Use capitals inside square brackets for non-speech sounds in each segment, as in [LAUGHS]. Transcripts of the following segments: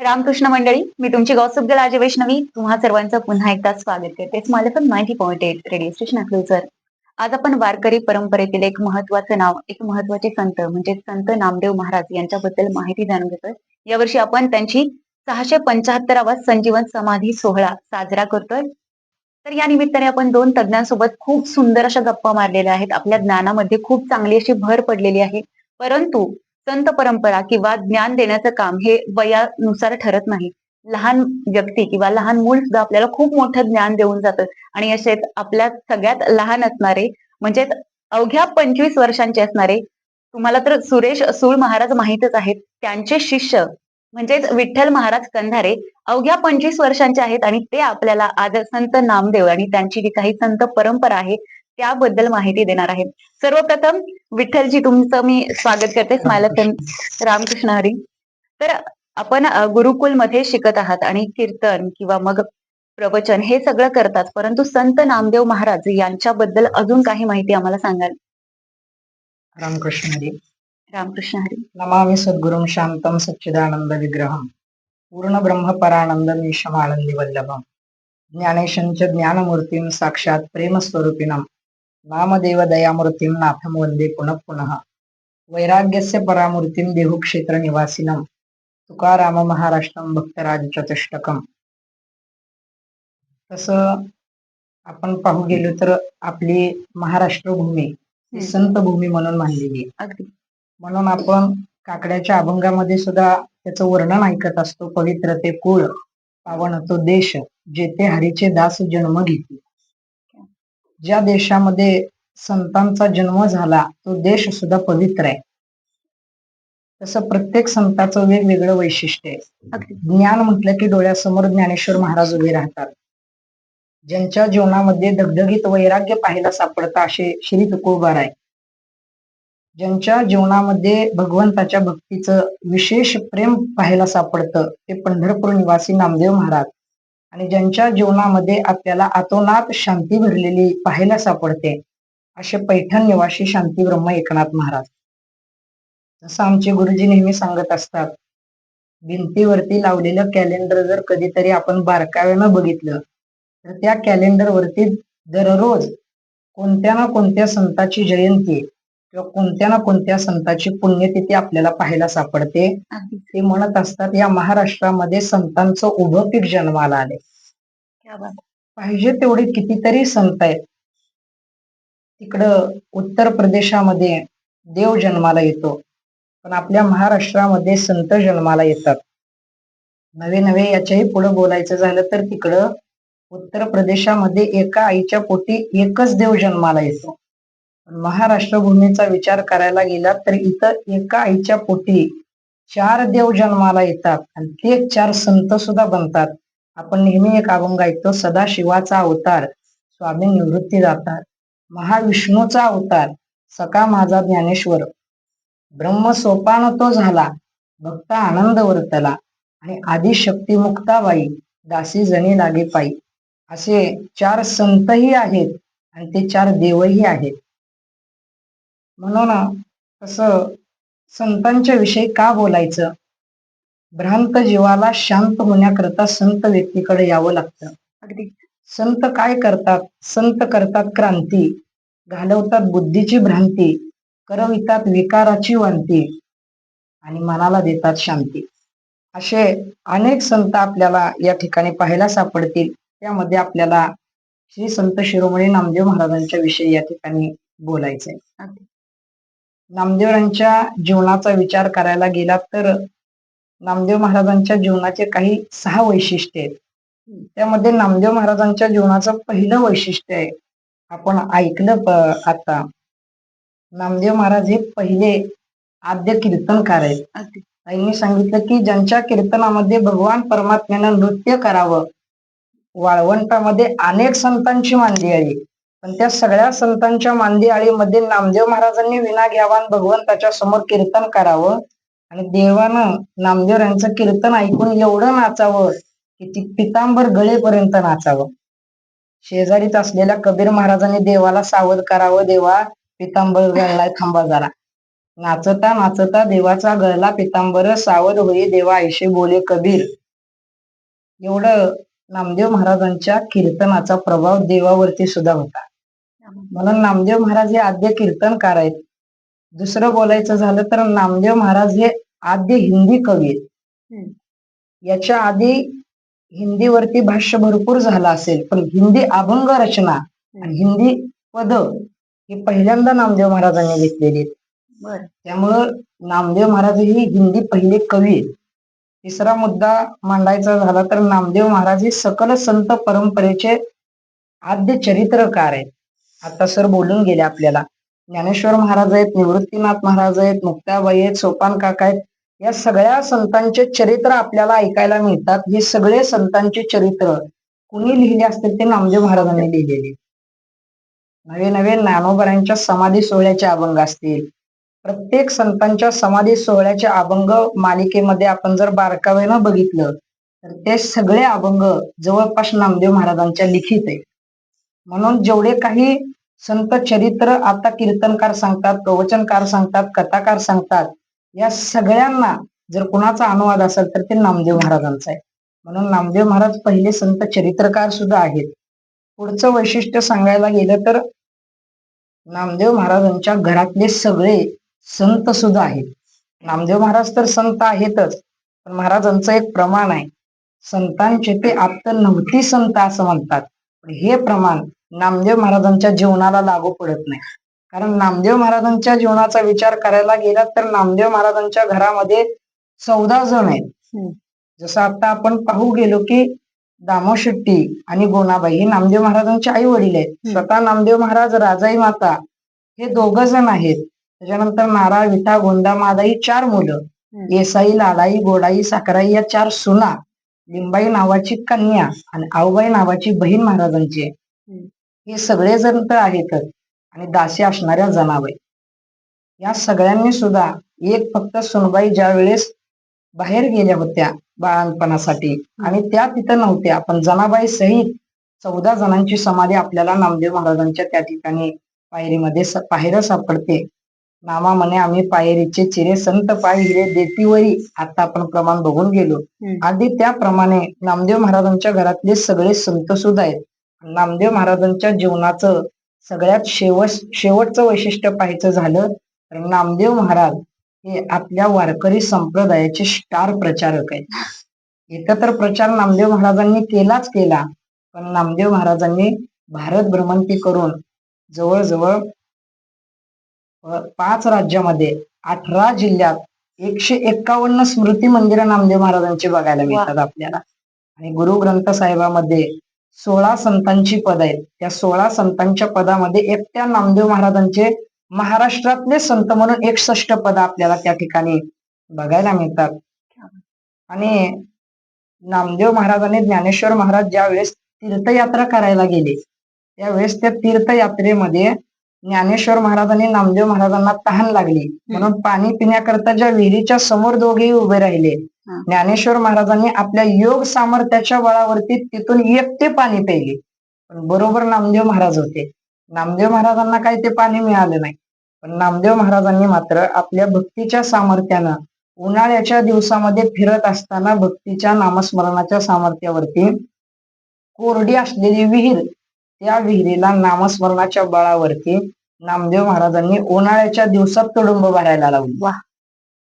रामकृष्ण मंडळी मी तुमची गौसुब गलाजे वैष्णवी. तुम्हा सर्वांचं पुन्हा एकदा स्वागत करते. Smile F ninety point eight radio station अकलूजर आज आपण वारकरी परंपरेतील एक महत्वाचं नाव एक महत्त्वाचे संत म्हणजे संत नामदेव महाराज यांच्याबद्दल माहिती जाणून घेतोय. यावर्षी आपण त्यांची सहाशे पंचाहत्तरावा संजीवन समाधी सोहळा साजरा करतोय. तर या निमित्ताने आपण दोन तज्ञांसोबत खूप सुंदर अशा गप्पा मारलेल्या आहेत. आपल्या ज्ञानामध्ये खूप चांगली अशी भर पडलेली आहे. परंतु संत परंपरा किंवा ज्ञान देण्याचं काम हे वयानुसार ठरत नाही. लहान व्यक्ती किंवा लहान मूल सुद्धा आपल्याला खूप मोठं ज्ञान देऊन जातं. आणि असेच आपल्या सगळ्यात लहान असणारे म्हणजे अवघ्या पंचवीस वर्षांचे असणारे तुम्हाला तर सुरेश सूळ महाराज माहीतच आहेत. त्यांचे शिष्य म्हणजेच विठ्ठल महाराज कंधारे अवघ्या पंचवीस वर्षांचे आहेत आणि ते आपल्याला आज संत नामदेव आणि त्यांची जी काही संत परंपरा आहे त्याबद्दल माहिती देणार आहेत. सर्वप्रथम विठ्ठलजी तुमचं मी स्वागत करते. स्माइल रामकृष्ण हरी. तर आपण गुरुकुलमध्ये शिकत आहात आणि कीर्तन किंवा मग प्रवचन हे सगळं करतात. परंतु संत नामदेव महाराज यांच्याबद्दल अजून काही माहिती आम्हाला सांगाल? रामकृष्ण हरी. रामकृष्ण हरी. नमामि सद्गुरुं शांतम सच्चिदानंद विग्रहम पूर्ण ब्रह्म परानंद मीशमानंदी वल्लभम ज्ञानेशंच ज्ञानमूर्तीं साक्षात प्रेमस्वरूपिणम नामदेव दयामूर्तीं नाथम वंदे पुनः पुनः। वैराग्यस्य परामूर्तीं देहुक्षेत्र निवासिनम। तुकाराम महाराष्ट्रम भक्तराज चतुष्टकम। तसं आपण पाहू गेलो तर आपली महाराष्ट्र भूमी ही संत भूमी म्हणून मानलेली आहे. म्हणून आपण काकड्याच्या अभंगामध्ये सुद्धा त्याचं वर्णन ऐकत असतो पवित्र ते कुळ पावन तो देश जेथे हरीचे दास जन्म घेतले. ज्या देशामध्ये संतांचा जन्म झाला तो देश सुद्धा पवित्र आहे. तसं प्रत्येक संताचं वेगवेगळं वैशिष्ट्य आहे. ज्ञान म्हटलं की डोळ्यासमोर ज्ञानेश्वर महाराज उभे राहतात. ज्यांच्या जीवनामध्ये दगदगीत वैराग्य पाहायला सापडतं असे श्री तुकोबार आहे ज्यांच्या जीवनामध्ये भगवंताच्या भक्तीचं विशेष प्रेम पाहायला सापडतं ते पंढरपूर निवासी नामदेव महाराज. आणि ज्यांच्या जीवनामध्ये आपल्याला आतोनात शांती भरलेली पाहायला सापडते असे पैठण निवासी शांती ब्रह्म एकनाथ महाराज. जसं आमचे गुरुजी नेहमी सांगत असतात भिंतीवरती लावलेलं कॅलेंडर जर कधीतरी आपण बारकाव्यानं बघितलं तर त्या कॅलेंडरवरती दररोज कोणत्या ना कोणत्या संताची जयंती किंवा कोणत्या ना कोणत्या संताची पुण्यतिथी आपल्याला पाहायला सापडते. ते म्हणत असतात या महाराष्ट्रामध्ये संतांचं उभं पीक जन्माला आले. पाहिजे तेवढे कितीतरी संत आहेत. तिकडं उत्तर प्रदेशामध्ये देव जन्माला येतो पण आपल्या महाराष्ट्रामध्ये संत जन्माला येतात. नवे नवे याच्याही पुढे बोलायचं झालं तर तिकडं उत्तर प्रदेशामध्ये एका आईच्या पोटी एकच देव जन्माला येतो. महाराष्ट्र भूमीचा विचार करायला गेला तर इथं एका आईच्या पोटी चार देव जन्माला येतात आणि ते चार संत सुद्धा बनतात. आपण नेहमी एक अभंग ऐकतो सदाशिवाचा अवतार स्वामी निवृत्ती जातात. महाविष्णूचा अवतार सका माझा ज्ञानेश्वर. ब्रह्म सोपान तो झाला भक्त आनंद वर्तला आणि आदिशक्ती मुक्ताबाई दासी जणी लागे पायी. असे चार संतही आहेत आणि ते चार देवही आहेत. म्हणून तसं संतांच्या विषयी का बोलायचं? भ्रांत जीवाला शांत होण्याकरता संत व्यक्तीकडे यावं लागतं. अगदी. संत काय करतात? संत करतात क्रांती. घालवतात बुद्धीची भ्रांती. करवितात विकाराची वांती. आणि मनाला देतात शांती. असे अनेक संत आपल्याला या ठिकाणी पाहायला सापडतील. त्यामध्ये आपल्याला श्री संत शिरोमणी नामदेव महाराजांच्या विषयी या ठिकाणी बोलायचंय. अगदी नामदेवांच्या जीवनाचा विचार करायला गेला तर नामदेव महाराजांच्या जीवनाचे काही सहा वैशिष्ट्य आहेत. त्यामध्ये नामदेव महाराजांच्या जीवनाचं पहिलं वैशिष्ट्य आहे. आपण ऐकलं प- आता. नामदेव महाराज हे पहिले आद्य कीर्तनकार आहेत. त्यांनी सांगितलं की ज्यांच्या कीर्तनामध्ये भगवान परमात्म्यानं नृत्य करावं वाळवंटामध्ये अनेक संतांची मांदी आली पण त्या सगळ्या संतांच्या मांदी आळीमध्ये नामदेव महाराजांनी विना घ्यावा आणि भगवंताच्या समोर कीर्तन करावं. आणि देवानं नामदेव यांचं कीर्तन ऐकून एवढं नाचावं की ती पितांबर गळेपर्यंत नाचावं. शेजारीच असलेल्या कबीर महाराजांनी देवाला सावध करावं. देवा पितांबर गळलाय थांबा जरा. नाचता नाचता देवाचा गळला पितांबर सावध होई देवा ऐशे बोले कबीर. एवढं नामदेव महाराजांच्या कीर्तनाचा प्रभाव देवावरती सुद्धा होता. म्हणून नामदेव महाराज हे आद्य कीर्तनकार आहेत. दुसरं बोलायचं झालं तर नामदेव महाराज हे आद्य हिंदी कवी आहेत. याच्या आधी हिंदीवरती भाष्य भरपूर झालं असेल पण हिंदी अभंग रचना आणि हिंदी पद ही पहिल्यांदा नामदेव महाराजांनी घेतलेली आहेत. त्यामुळं नामदेव महाराज ही हिंदी पहिले कवी आहेत. तिसरा मुद्दा मांडायचा झाला तर नामदेव महाराज हे सकल संत परंपरेचे आद्य चरित्रकार आहेत. आता सर बोलून गेले आपल्याला. ज्ञानेश्वर महाराज आहेत निवृत्तीनाथ महाराज आहेत मुक्ताबाई आहेत सोपान काका आहेत. या सगळ्या संतांचे चरित्र आपल्याला ऐकायला मिळतात. हे सगळे संतांचे चरित्र कुणी लिहिले असतील ते नामदेव महाराजांनी लिहिलेले. नवे नवे ज्ञानोबरांच्या समाधी सोहळ्याचे अभंग असतील. प्रत्येक संतांच्या समाधी सोहळ्याचे अभंग मालिकेमध्ये आपण जर बारकाव्यानं बघितलं तर ते सगळे अभंग जवळपास नामदेव महाराजांच्या लिखित आहे म्हणून जेवढे काही संत चरित्र आता कीर्तनकार सांगतात प्रवचनकार सांगतात कथाकार सांगतात. या सगळ्यांना जर कुणाचा अनुवाद असेल तर ते नामदेव महाराजांचा आहे. म्हणून नामदेव महाराज पहिले संत चरित्रकार सुद्धा आहेत. पुढचं वैशिष्ट्य सांगायला गेलं तर नामदेव महाराजांच्या घरातले सगळे संत सुद्धा आहेत. नामदेव महाराज तर संत आहेतच पण महाराजांचं एक प्रमाण आहे. संतांचे ते आप्त नव्हती संत असं म्हणतात. हे प्रमाण नामदेव महाराजांच्या जीवनाला लागू पडत नाही कारण नामदेव महाराजांच्या जीवनाचा विचार करायला गेला तर नामदेव महाराजांच्या घरामध्ये चौदा जण आहेत. जसं आता आपण पाहू गेलो की दामो शेट्टी आणि गोनाबाई हे नामदेव महाराजांचे आई वडील आहेत. स्वतः नामदेव महाराज राजाई माता हे दोघ जण आहेत त्याच्यानंतर नारा विठा गोंदा मादा ही चार मुलं. येसाई लालाई गोडाई साखराई या चार सुना लिंबाई नावाची कन्या आणि आऊबाई नावाची बहीण महाराजांची आहे. हे सगळे जण तर आहेतच आणि दासी असणाऱ्या जनाबाई या सगळ्यांनी सुद्धा एक फक्त सुनबाई ज्या वेळेस बाहेर गेल्या होत्या बाळणपणासाठी आणि त्या तिथं नव्हत्या पण जनाबाई सहित चौदा जणांची समाधी आपल्याला नामदेव महाराजांच्या त्या ठिकाणी पायरीमध्ये पायऱ्या सापडते. नामा म्हणे आम्ही पायरीचे चिरे संत पाय हिरे देतीवरी. आता आपण प्रमाण बघून गेलो. आधी त्याप्रमाणे नामदेव महाराजांच्या घरातले सगळे संत सुद्धा आहेत. नामदेव महाराजांच्या जीवनाचं सगळ्यात शेवट शेवटचं वैशिष्ट्य पाहायचं झालं तर नामदेव महाराज हे आपल्या वारकरी संप्रदायाचे स्टार प्रचारक आहेत. इथं तर प्रचार नामदेव महाराजांनी केलाच केला. पण नामदेव महाराजांनी भारत भ्रमंती करून जवळजवळ पाच राज्यामध्ये अठरा जिल्ह्यात एकशे एक्कावन्न स्मृती मंदिरं नामदेव महाराजांची बघायला मिळतात आपल्याला. आणि गुरु ग्रंथ साहेबामध्ये सोळा संतांची पद आहेत. त्या सोळा संतांच्या पदामध्ये एकट्या नामदेव महाराजांचे महाराष्ट्रातले संत म्हणून एकसष्ट पद आपल्याला त्या ठिकाणी बघायला मिळतात. आणि नामदेव महाराजांनी ज्ञानेश्वर महाराज ज्या वेळेस तीर्थयात्रा करायला गेले त्यावेळेस त्या तीर्थयात्रेमध्ये ज्ञानेश्वर महाराजांनी नामदेव महाराजांना तहान लागली. म्हणून पाणी पिण्याकरता ज्या विहिरीच्या समोर दोघेही उभे राहिले. ज्ञानेश्वर महाराजांनी आपल्या योग सामर्थ्याच्या बळावरती तिथून एकटे पाणी प्यायले. पण बरोबर नामदेव महाराज होते. नामदेव महाराजांना काही ते पाणी मिळालं नाही. पण नामदेव महाराजांनी मात्र आपल्या भक्तीच्या सामर्थ्यानं उन्हाळ्याच्या दिवसामध्ये फिरत असताना भक्तीच्या नामस्मरणाच्या सामर्थ्यावरती कोरडी असलेली विहीर त्या विहिरीला नामस्मरणाच्या बळावरती नामदेव महाराजांनी उन्हाळ्याच्या दिवसात तुडुंब भरायला लावली वा.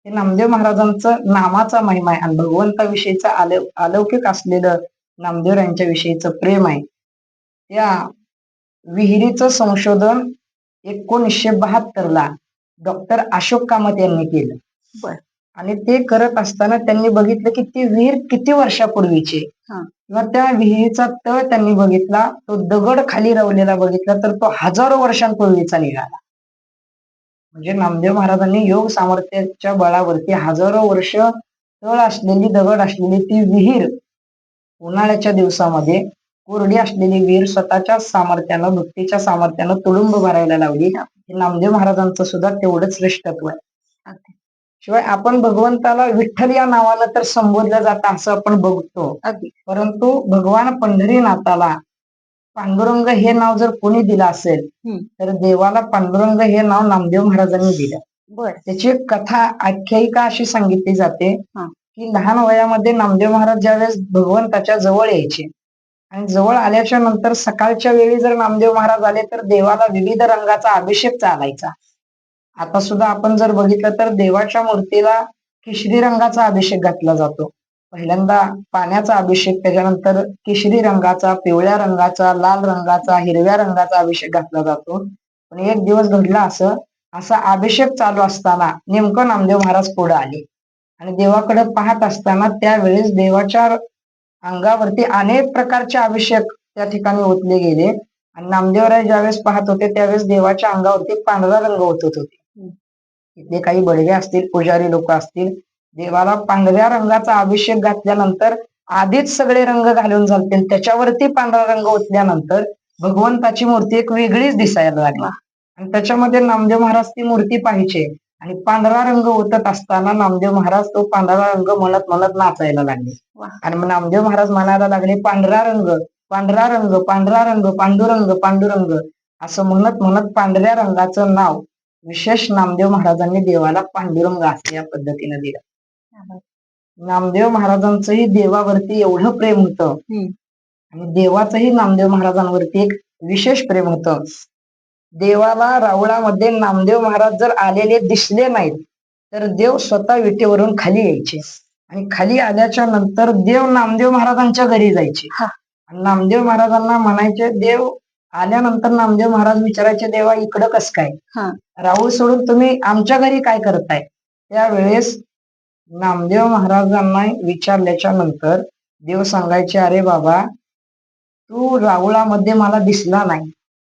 हे नामदेव महाराजांचं नामाचा महिमा आहे आणि भगवंताविषयीचं आलौ अलौकिक असलेलं नामदेव यांच्या विषयीचं प्रेम आहे त्या विहिरीचं संशोधन एकोणीसशे बहात्तरला डॉक्टर अशोक कामत यांनी केलं बर. आणि ते करत असताना त्यांनी बघितलं की ती विहीर किती वर्षापूर्वीची मग त्या विहिरीचा तळ त्यांनी बघितला तो दगड खाली रवलेला बघितला तर तो हजारो वर्षांपूर्वीचा निघाला. म्हणजे नामदेव महाराजांनी योग सामर्थ्याच्या बळावरती हजारो वर्ष तळ असलेली दगड असलेली ती विहीर उन्हाळ्याच्या दिवसामध्ये कोरडी असलेली विहीर स्वतःच्या सामर्थ्यानं भक्तीच्या सामर्थ्यानं तुडुंब भरायला लावली. नामदेव महाराजांचं सुद्धा तेवढंच श्रेष्ठत्व आहे. शिवाय आपण भगवंताला विठ्ठल या नावानं तर संबोधलं जातं असं आपण बघतो. परंतु भगवान पंढरीनाथाला पांडुरंग हे नाव जर कोणी दिलं असेल. तर देवाला पांडुरंग हे नाव नामदेव महाराजांनी दिलं. बर. त्याची एक कथा आख्यायिका अशी सांगितली जाते. की लहान वयामध्ये नामदेव महाराज ज्यावेळेस भगवंताच्या जवळ यायचे आणि जवळ आल्याच्यानंतर सकाळच्या वेळी जर नामदेव महाराज आले तर देवाला विविध रंगाचा अभिषेक चालायचा. आता सुद्धा आपण जर बघितलं तर देवाच्या मूर्तीला केशरी रंगाचा अभिषेक घातला जातो. पहिल्यांदा पाण्याचा अभिषेक त्याच्यानंतर केशरी रंगाचा पिवळ्या रंगाचा लाल रंगाचा हिरव्या रंगाचा अभिषेक घातला जातो. पण एक दिवस घडला असं असा अभिषेक चालू असताना नेमकं नामदेव महाराज पुढे आले. आणि देवाकडे पाहत असताना त्यावेळेस देवाच्या अंगावरती अनेक प्रकारचे अभिषेक त्या ठिकाणी ओतले गेले. आणि नामदेवराय ज्यावेळेस पाहत होते त्यावेळेस देवाच्या अंगावरती पांढरा रंग ओतत होते. इथले काही बडवे असतील पुजारी लोक असतील देवाला पांढऱ्या रंगाचा अभिषेक घातल्यानंतर आधीच सगळे रंग घालून झालते त्याच्यावरती पांढरा रंग ओतल्यानंतर भगवंताची मूर्ती एक वेगळीच दिसायला लागली आणि त्याच्यामध्ये नामदेव महाराज ती मूर्ती पाहिजे आणि पांढरा रंग ओतत असताना नामदेव महाराज तो पांढरा रंग म्हणत म्हणत नाचायला लागले. आणि मग नामदेव महाराज म्हणायला लागले पांढरा रंग पांढरा रंग पांढरा रंग पांडुरंग पांडुरंग असं म्हणत म्हणत पांढऱ्या रंगाचं नाव विशेष नामदेव महाराजांनी देवाला पांडुरंग असं या पद्धतीने दिलं. नामदेव महाराजांचंही देवावरती एवढं प्रेम होतं. आणि देवाचंही नामदेव महाराजांवरती एक विशेष प्रेम होतं. देवाला रावळामध्ये नामदेव महाराज जर आलेले दिसले नाहीत तर देव स्वतः विटेवरून खाली यायचे. आणि खाली आल्याच्यानंतर देव नामदेव महाराजांच्या घरी जायचे. आणि नामदेव महाराजांना म्हणायचे देव आल्यानंतर नामदेव महाराज विचारायचे देवा इकडं कस काय? हा. राहुल सोडून तुम्ही आमच्या घरी काय करताय? त्यावेळेस नामदेव महाराजांना विचारल्याच्या नंतर देव सांगायचे अरे बाबा तू रावळामध्ये मला दिसला नाही.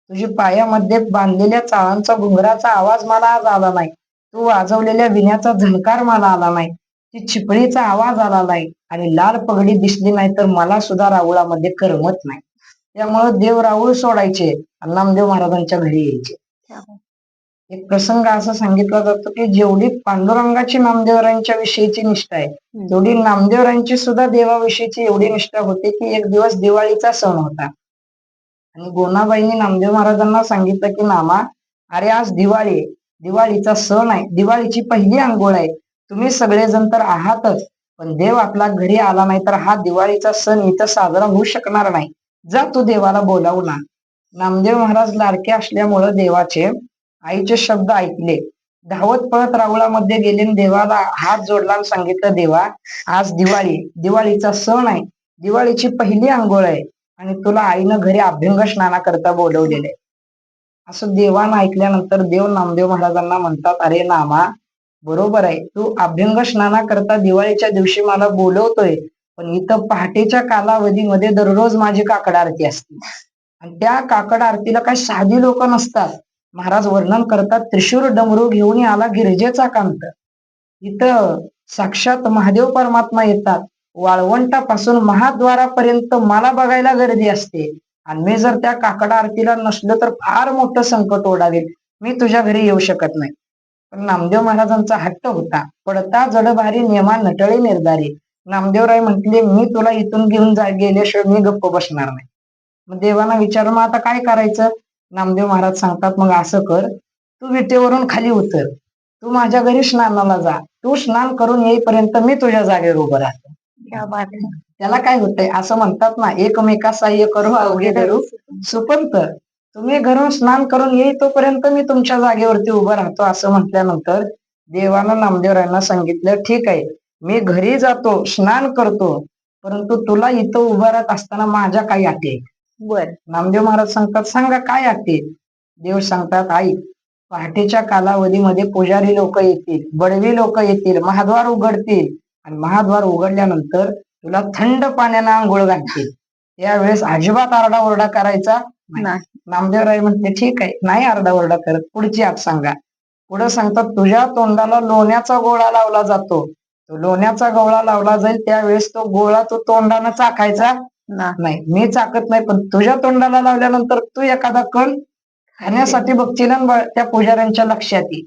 तुझी पायामध्ये बांधलेल्या चाळांचा घुंगराचा आवाज मला आज आला नाही. तू वाजवलेल्या विण्याचा झणकार मला आला नाही. ती चिपळीचा आवाज आला नाही आणि लाल पगडी दिसली नाही तर मला सुद्धा रावळामध्ये करमत नाही. त्यामुळे देव राऊळ सोडायचे आणि नामदेव महाराजांच्या घरी यायचे. एक प्रसंग असा सांगितला जातो की जेवढी पांडुरंगाची नामदेवरायांच्या विषयीची निष्ठा आहे तेवढी नामदेवरायांची सुद्धा देवाविषयीची एवढी निष्ठा होती की एक दिवस दिवाळीचा सण होता. आणि गोनाबाईंनी नामदेव महाराजांना सांगितलं की नामा अरे आज दिवाळी. दिवाळीचा सण आहे. दिवाळीची पहिली आंघोळ आहे. तुम्ही सगळेजण तर आहातच पण देव आपला घरी आला नाही तर हा दिवाळीचा सण इथं साजरा होऊ शकणार नाही. जा तू देवाला बोलावू ना नामदेव महाराज लाडके असल्यामुळं देवाचे आईचे शब्द ऐकले. धावत पळत रावळामध्ये गेले देवाला हात जोडला सांगितलं देवा आज दिवाळी. दिवाळीचा सण आहे. दिवाळीची पहिली आंघोळ आहे आणि तुला आईनं घरी अभ्यंग स्नानाकरता बोलवलेलं आहे. असं देवानं ऐकल्यानंतर देव नामदेव महाराजांना म्हणतात अरे नामा बरोबर आहे. तू अभ्यंग स्नानाकरता दिवाळीच्या दिवशी मला बोलवतोय. पण इथं पहाटेच्या कालावधीमध्ये दररोज माझी काकड आरती असते. आणि त्या काकड आरतीला काही साधी लोक नसतात. महाराज वर्णन करतात त्रिशूर डमरू घेऊन आला गिरजेचा कांत. इथं साक्षात महादेव परमात्मा येतात. वाळवंटापासून महाद्वारापर्यंत मला बघायला गर्दी असते. आणि मी जर त्या काकडा आरतीला नसलो तर फार मोठं संकट ओढावेल. मी तुझ्या घरी येऊ शकत नाही. पण नामदेव महाराजांचा हट्ट होता. पडता जडभारी नियमा नटळे निर्धारी. नामदेवराय म्हटले मी तुला इथून घेऊन जा गेल्याशिवाय मी गप्प बसणार नाही. मग देवाना विचार मग आता काय करायचं? नामदेव महाराज सांगतात मग असं कर तू विटेवरून खाली उतर. तू माझ्या घरी स्नानाला जा. तू स्नान करून येईपर्यंत मी तुझ्या जागेवर उभं राहतो. क्या बात है. त्याला काय होतंय असं म्हणतात ना एकमेका सहाय्य करू अवघे धरू. सुपंत तुम्ही घरून स्नान करून येई तोपर्यंत मी तुमच्या जागेवरती उभं राहतो. असं म्हटल्यानंतर देवानं नामदेवरायांना सांगितलं ठीक आहे मी घरी जातो स्नान करतो परंतु तुला इथं उभं राहत असताना माझ्या काही अटी. बर. नामदेव महाराज सांगतात सांगा काय आहेत?" देव सांगतात आई पहाटेच्या कालावधीमध्ये पुजारी लोक येतील बडवी लोक येतील महाद्वार उघडतील आणि महाद्वार उघडल्यानंतर तुला थंड पाण्यानं आंघोळ घालतील. त्यावेळेस अजिबात आरडाओरडा करायचा नाही. नामदेवराय म्हटले ठीक आहे नाही आरडाओरडा करत पुढची आत सांगा. पुढे सांगतात तुझ्या तोंडाला लोण्याचा गोळा लावला जातो लोण्याचा गोळा लावला जाईल त्यावेळेस तो गोळा तो तोंडानं चाकायचा ना- नाही. मी चाकत नाही पण तुझ्या तोंडाला लावल्यानंतर तू एखादा कण खाण्यासाठी बघशील आणि ब- त्या पुजाऱ्यांच्या लक्षात येईल.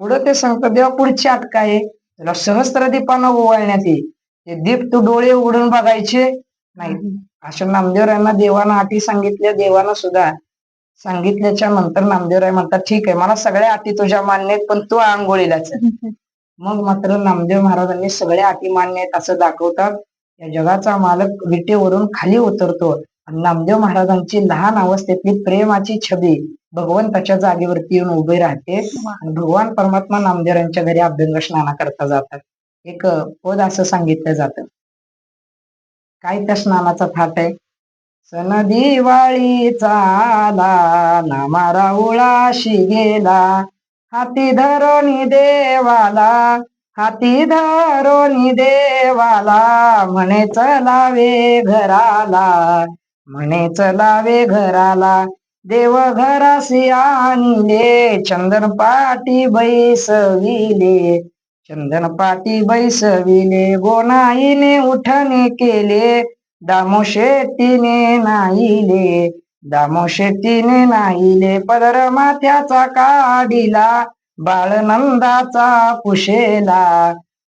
पुढे ते सांगतात देवा पुढची आत काय आहे. तुला सहस्त्र दीपानं ओवाळण्यात येईल. ते दीप तू डोळे उघडून बघायचे नाही. अशा नामदेवरायांना देवानं अटी सांगितल्या देवानं सुद्धा सांगितल्याच्या नंतर नामदेवराय म्हणतात ठीक आहे मला सगळ्या अटी तुझ्या मान्य आहेत पण तू आंघोळीलाच आहे." [LAUGHS] मग मात्र नामदेव महाराजांनी सगळ्या अटी मान्य आहेत असं दाखवतात. या जगाचा मालक विटेवरून खाली उतरतो. आणि नामदेव महाराजांची लहान अवस्थेतली प्रेमाची छबी भगवंताच्या जागेवरती येऊन उभे राहते. आणि भगवान परमात्मा नामदेवांच्या घरी अभ्यंग स्नाना करता जातात. एक पद असं सांगितलं जात. काय त्या स्नानाचा थाट आहे? सन दिवाळीचा आला नामा राऊळाशी गेला. हाती धरोनी देवाला हाती धरोनी देवाला म्हणे चलावे घराला म्हणे चलावे घराला. देव घरासी आणले चंदन पाटी बैसविले चंदन पाटी बैसविले गोनाईने उठणे केले दामो शेतीने नाहीले दामो शेतीने नाहीले पदर माथ्याचा काढिला बाळनंदाचा पुशेला.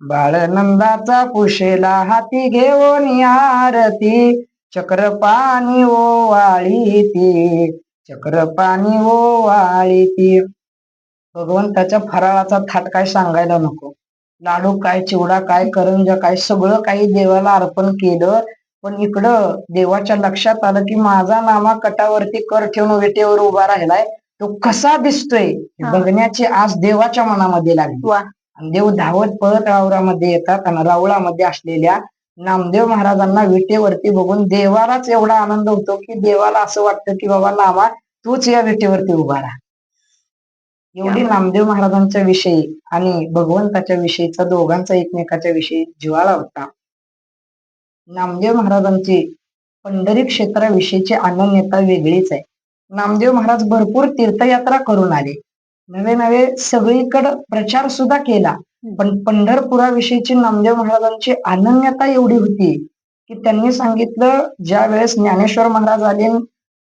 बाळनंदाचा पुशेला हाती घेऊन आरती. चक्र पाणी ओवाळी ती चक्र पाणी ओवाळी ती भगवंताच्या फराळाचा थाट काय सांगायला नको. लाडू काय चिवडा काय करंजा काय सगळं काही देवाला अर्पण केलं पण इकडं देवाच्या लक्षात आलं की माझा नामा कटावरती कर ठेवून वेटेवर उभा राहिलाय. तो कसा दिसतोय. बघण्याची आज देवाच्या मनामध्ये लागली. आणि देव धावत पळत रावरामध्ये येतात आणि रावळामध्ये असलेल्या नामदेव महाराजांना विटेवरती बघून देवालाच एवढा आनंद होतो की देवाला असं वाटतं की बाबा नामा तूच या विटेवरती उभा राहा. एवढी नामदेव महाराजांच्या विषयी आणि भगवंताच्या विषयीचा दोघांचा एकमेकाच्या विषयी जिव्हाळा होता. नामदेव महाराजांची पंढरी क्षेत्राविषयीची अनन्यता वेगळीच आहे. नामदेव महाराज भरपूर तीर्थयात्रा करून आले. नवे नवे सगळीकडे प्रचार सुद्धा केला. पण पंढरपुराविषयीची नामदेव महाराजांची अनन्यता एवढी होती की त्यांनी सांगितलं ज्या वेळेस ज्ञानेश्वर महाराज आले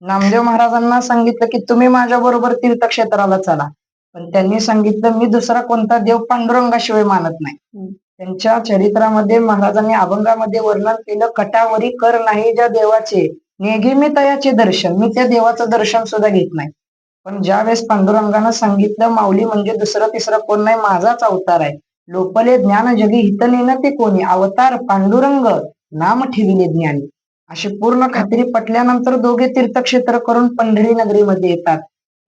नामदेव महाराजांना सांगितलं की तुम्ही माझ्या बरोबर तीर्थक्षेत्राला चला. पण त्यांनी सांगितलं मी दुसरा कोणता देव पांडुरंगाशिवाय मानत नाही. त्यांच्या चरित्रामध्ये महाराजांनी अभंगामध्ये वर्णन केलं कटावरी कर नाही ज्या देवाचे नेगी मी तयाचे दर्शन. मी त्या देवाचं दर्शन सुद्धा घेत नाही. पण ज्या वेळेस पांडुरंगानं सांगितलं माऊली म्हणजे दुसरं तिसरं कोण नाही माझाच अवतार आहे. लोपले ज्ञान जगी हितनेन ते कोणी? अवतार पांडुरंग नाम ठेविले ज्ञानी. अशी पूर्ण खात्री पटल्यानंतर दोघे तीर्थक्षेत्र करून पंढरी नगरीमध्ये येतात.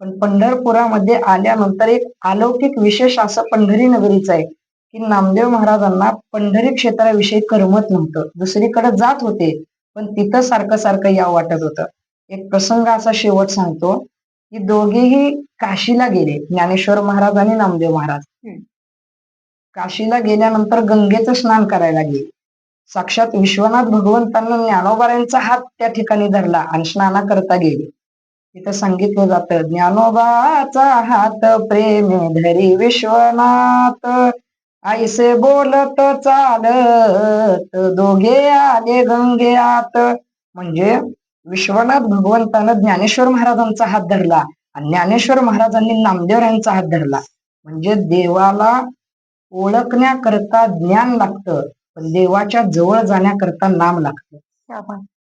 पण पंढरपुरामध्ये आल्यानंतर एक अलौकिक विशेष असं पंढरी नगरीचं आहे. की नामदेव महाराजांना पंढरी क्षेत्राविषयी करमत नव्हतं. दुसरीकडे जात होते पण तिथं सारखं सारखं यावं वाटत होतं. एक प्रसंग असा शेवट सांगतो की दोघेही काशीला गेले ज्ञानेश्वर महाराज आणि नामदेव महाराज. काशीला गेल्यानंतर गंगेचं स्नान करायला गेले. साक्षात विश्वनाथ भगवंतांना ज्ञानोबारांचा हात त्या ठिकाणी धरला आणि स्नाना करता गेले. तिथं सांगितलं जातं ज्ञानोबाचा हात प्रेमे धरी विश्वनाथ आईसे बोलत चालत दोघे आले गंगेआत. म्हणजे विश्वनाथ भगवंतानं ज्ञानेश्वर महाराजांचा हात धरला आणि ज्ञानेश्वर महाराजांनी नामदेवरांचा हात धरला. म्हणजे देवाला ओळखण्याकरता ज्ञान लागतं पण देवाच्या जवळ जाण्याकरता नाम लागतं.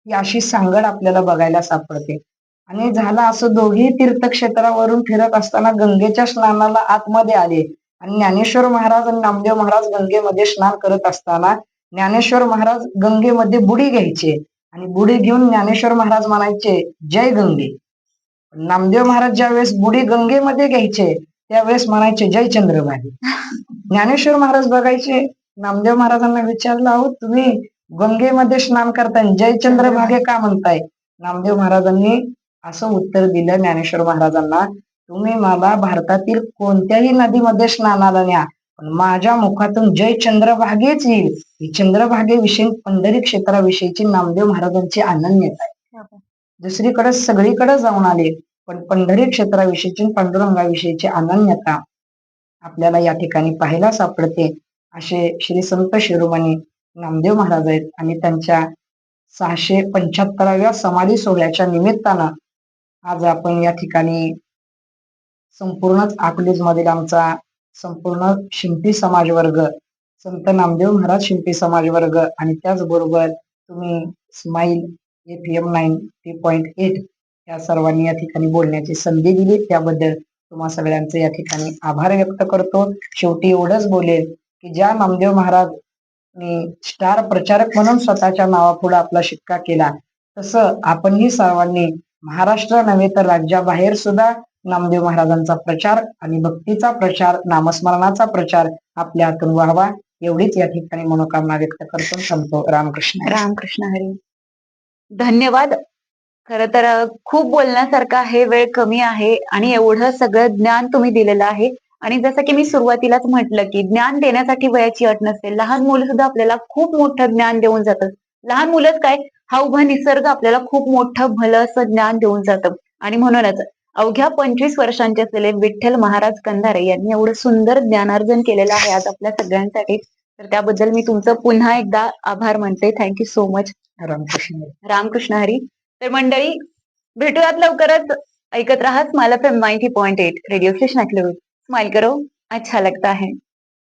ही अशी सांगड आपल्याला बघायला सापडते. आणि झालं असं दोघी तीर्थक्षेत्रावरून फिरत असताना गंगेच्या स्नानाला आतमध्ये आले. आणि ज्ञानेश्वर महाराज आणि नामदेव महाराज गंगेमध्ये स्नान करत असताना ज्ञानेश्वर महाराज गंगेमध्ये बुडी घ्यायचे. आणि बुडी घेऊन ज्ञानेश्वर महाराज म्हणायचे जय गंगे. नामदेव महाराज ज्या वेळेस बुडी गंगेमध्ये घ्यायचे त्यावेळेस म्हणायचे जय चंद्रभागे. [LAUGHS] ज्ञानेश्वर महाराज बघायचे नामदेव महाराजांना विचारलं अहो तुम्ही गंगेमध्ये स्नान करताय जय चंद्रभागे का म्हणताय? नामदेव महाराजांनी असं उत्तर दिलं ज्ञानेश्वर महाराजांना. तुम्ही मला भारतातील कोणत्याही नदीमध्ये स्नानाला न्या. पण माझ्या मुखातून जय चंद्रभागेच येईल. ही चंद्रभागेविषयी पंढरी क्षेत्राविषयीची नामदेव महाराजांची अनन्यता आहे. दुसरीकडे सगळीकडे जाऊन आले पण पंढरी क्षेत्राविषयीची पांडुरंगाविषयीची अनन्यता आपल्याला या ठिकाणी पाहायला सापडते. असे श्री संत शिरोमणी नामदेव महाराज आहेत आणि त्यांच्या सहाशे पंच्याहत्तराव्या समाधी सोहळ्याच्या निमित्तानं आज आपण या ठिकाणी संपूर्णच आकलीज मधील आमचा संपूर्ण शिंपी समाज वर्ग संत नामदेव महाराज शिंपी समाज वर्ग आणि त्याचबरोबर तुम्ही Smile F M nine three point eight या सर्वांनी या ठिकाणी बोलण्याची संधी दिली. त्याबद्दल तुम्हा सगळ्यांचे या ठिकाणी आभार व्यक्त करतो. शेवटी एवढंच बोलेल की ज्या नामदेव महाराज स्टार प्रचारक म्हणून स्वतःच्या नावापुढे आपला शिक्का केला तसं आपणही सर्वांनी महाराष्ट्र नव्हे तर राज्याबाहेर सुद्धा नामदेव महाराजांचा प्रचार आणि भक्तीचा प्रचार नामस्मरणाचा प्रचार आपल्या हातून व्हावा एवढीच या ठिकाणी मनोकामना व्यक्त करतो. संपतो रामकृष्ण रामकृष्ण हरी. धन्यवाद. खर तर खूप बोलण्यासारखं आहे वेळ कमी आहे आणि एवढं सगळं ज्ञान तुम्ही दिलेलं आहे. आणि जसं की मी सुरुवातीलाच म्हटलं की ज्ञान देण्यासाठी वयाची अट नसते लहान मुलं सुद्धा आपल्याला खूप मोठं ज्ञान देऊन जातं. लहान मुलंच काय? हा उभा निसर्ग आपल्याला खूप मोठं भलं असं ज्ञान देऊन जातं. आणि म्हणूनच अवघ्या पंचवीस वर्षांचे असलेले विठ्ठल महाराज कंधारे यांनी एवढं सुंदर ज्ञानार्जन केलेलं आहे आज आपल्या सगळ्यांसाठी. तर त्याबद्दल मी तुमचं पुन्हा एकदा आभार मानते. Thank you so much Ramkrishna. Hari. Ramkrishna Hari. तर मंडळी भेटूयात लवकरच. ऐकत राहा Smile F M ninety point eight radio station Smile करो. अच्छा लगता है.